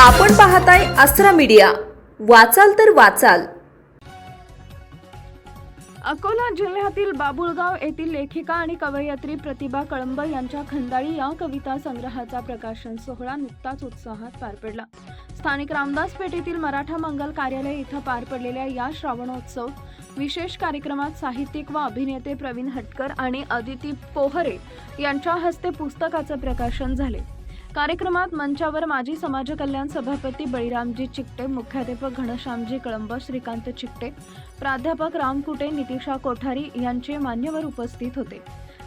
आपण पाहताय अस्त्रा मीडिया. वाचाल तर वाचाल. अकोला जिल्ह्यातील बाबुळगाव येथील लेखिका आणि कवयित्री प्रतिभा कळंब यांच्या खंदाळी या कविता संग्रहाचा प्रकाशन सोहळा नुकताच उत्साहात पार पडला. स्थानिक रामदास पेठेतील मराठा मंगल कार्यालय इथं पार पडलेल्या या श्रावणोत्सव विशेष कार्यक्रमात साहित्यिक व अभिनेते प्रवीण हटकर आणि अदिती पोहरे यांच्या हस्ते पुस्तकाचं प्रकाशन झाले. कार्यक्रमात मंचावर माजी समाज कल्याण सभापती बळीरामजी चिकटे मुख्याध्यापक घनश्यामजी कळंब श्रीकांत चिकटे प्राध्यापक राम कुटे नितिशा कोठारी यांचे मान्यवर उपस्थित होते.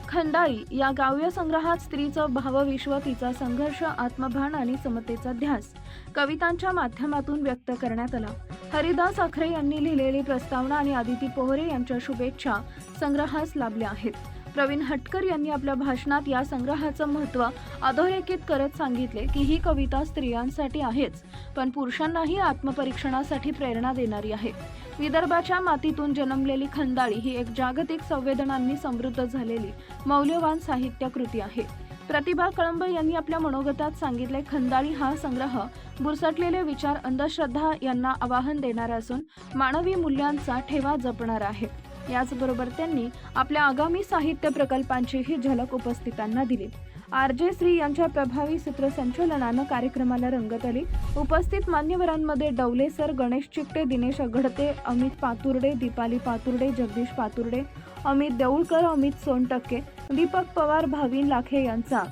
खंडाळी या गाव्य संग्रहात स्त्रीचं भावविश्व तिचा संघर्ष आत्मभान आणि समतेचा ध्यास कवितांच्या माध्यमातून व्यक्त करण्यात आला. हरिदास अखरे यांनी लिहिलेली प्रस्तावना आणि आदिती पोहरे यांच्या शुभेच्छा संग्रहास लाभल्या आहेत. प्रवीण हटकर यांनी आपल्या भाषणात या संग्रहाचं महत्त्व अधोरेखित करत सांगितले की ही कविता स्त्रियांसाठी आहेच पण पुरुषांनाही आत्मपरीक्षणासाठी प्रेरणा देणारी आहे. विदर्भाच्या मातीतून जन्मलेली खंदाळी ही एक जागतिक संवेदनांनी समृद्ध झालेली मौल्यवान साहित्य कृती आहे. प्रतिभा कळंब यांनी आपल्या मनोगतात सांगितले खंदाळी हा संग्रह बुरसटलेले विचार अंधश्रद्धा यांना आवाहन देणारा असून मानवी मूल्यांचा ठेवा जपणारा आहे. याचबरोबर त्यांनी आपल्या आगामी साहित्य प्रकल्पांचीही झलक उपस्थितांना दिली. आर जे श्री यांच्या प्रभावी सूत्रसंचलनानं कार्यक्रमाला रंगत आली. उपस्थित मान्यवरांमध्ये डवले सर गणेश चिकटे दिनेश अघडते अमित पातुर्डे दीपाली पातुर्डे जगदीश पातुर्डे अमित देऊळकर अमित सोनटक्के दीपक पवार भावीन लाखे यांचा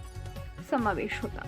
समावेश होता.